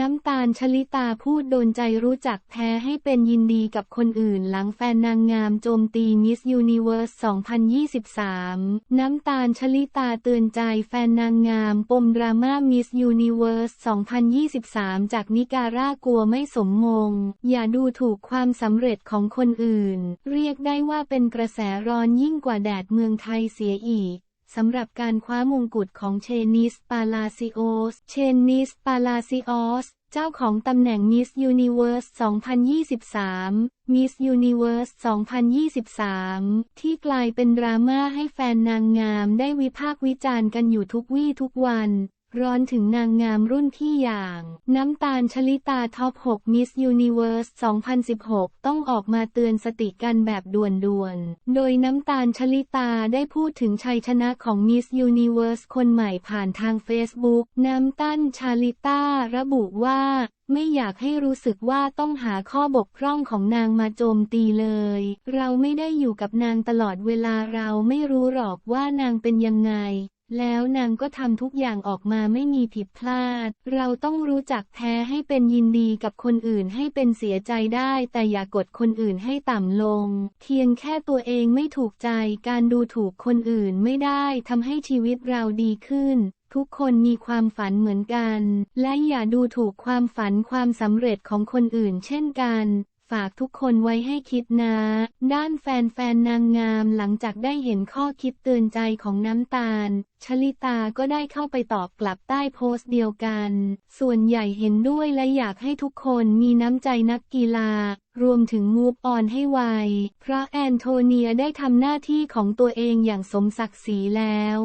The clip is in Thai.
น้ำตาลชลิตาพูดโดนใจรู้จักแท้ให้เป็นยินดีกับคนอื่นหลังแฟนนางงามโจมตีมิสยูนิเวิร์ส 2023 น้ำตาลชลิตาเตือนใจแฟนนางงามปมดราม่ามิสยูนิเวิร์ส 2023 จากนิการากลัวไม่สมมง อย่าดูถูกความสำเร็จของคนอื่น เรียกได้ว่าเป็นกระแสร้อนยิ่งกว่าแดดเมืองไทยเสียอีก สำหรับการคว้ามงกุฎของเชนิสปาลาซิโอส เชนิสปาลาซิโอส เจ้าของตำแหน่งมิสยูนิเวิร์ส 2023 มิสยูนิเวิร์ส 2023 ที่กลายเป็นดราม่าให้แฟนนางงามได้วิพากษ์วิจารณ์กันอยู่ทุกวี่ทุกวัน ร้อนถึงนางงามรุ่นที่อย่าง น้ำตาลชลิตาท็อป6มิสยูนิเวิร์ส2016 ต้องออกมาเตือนสติกันแบบด่วนๆ โดยน้ำตาลชลิตาได้พูดถึงชัยชนะของมิสยูนิเวิร์สคนใหม่ผ่านทางเฟซบุ๊กน้ำตั้นชาลิตาระบุว่า ไม่อยากให้รู้สึกว่าต้องหาข้อบกพร่องของนางมาโจมตีเลย เราไม่ได้อยู่กับนางตลอดเวลาเราไม่รู้หรอกว่านางเป็นยังไง แล้วนางก็ทำทุกอย่างออกมาไม่มีผิดพลาด เราต้องรู้จักแพ้ให้เป็นยินดีกับคนอื่นให้เป็นเสียใจได้ แต่อย่ากดคนอื่นให้ต่ำลง เพียงแค่ตัวเองไม่ถูกใจ การดูถูกคนอื่นไม่ได้ทำให้ชีวิตเราดีขึ้น ทุกคนมีความฝันเหมือนกัน และอย่าดูถูกความฝันความสำเร็จของคนอื่นเช่นกัน ฝากทุกคนไว้ให้คิดนะ ด้านแฟนๆนางงามหลังจากได้เห็นข้อคิดเตือนใจของน้ำตาล ชลิตาก็ได้เข้าไปตอบกลับใต้โพสต์เดียวกัน ส่วนใหญ่เห็นด้วยและอยากให้ทุกคนมีน้ำใจนักกีฬา รวมถึงมูฟออนให้ไว เพราะแอนโทเนียได้ทำหน้าที่ของตัวเองอย่างสมศักดิ์ศรีแล้ว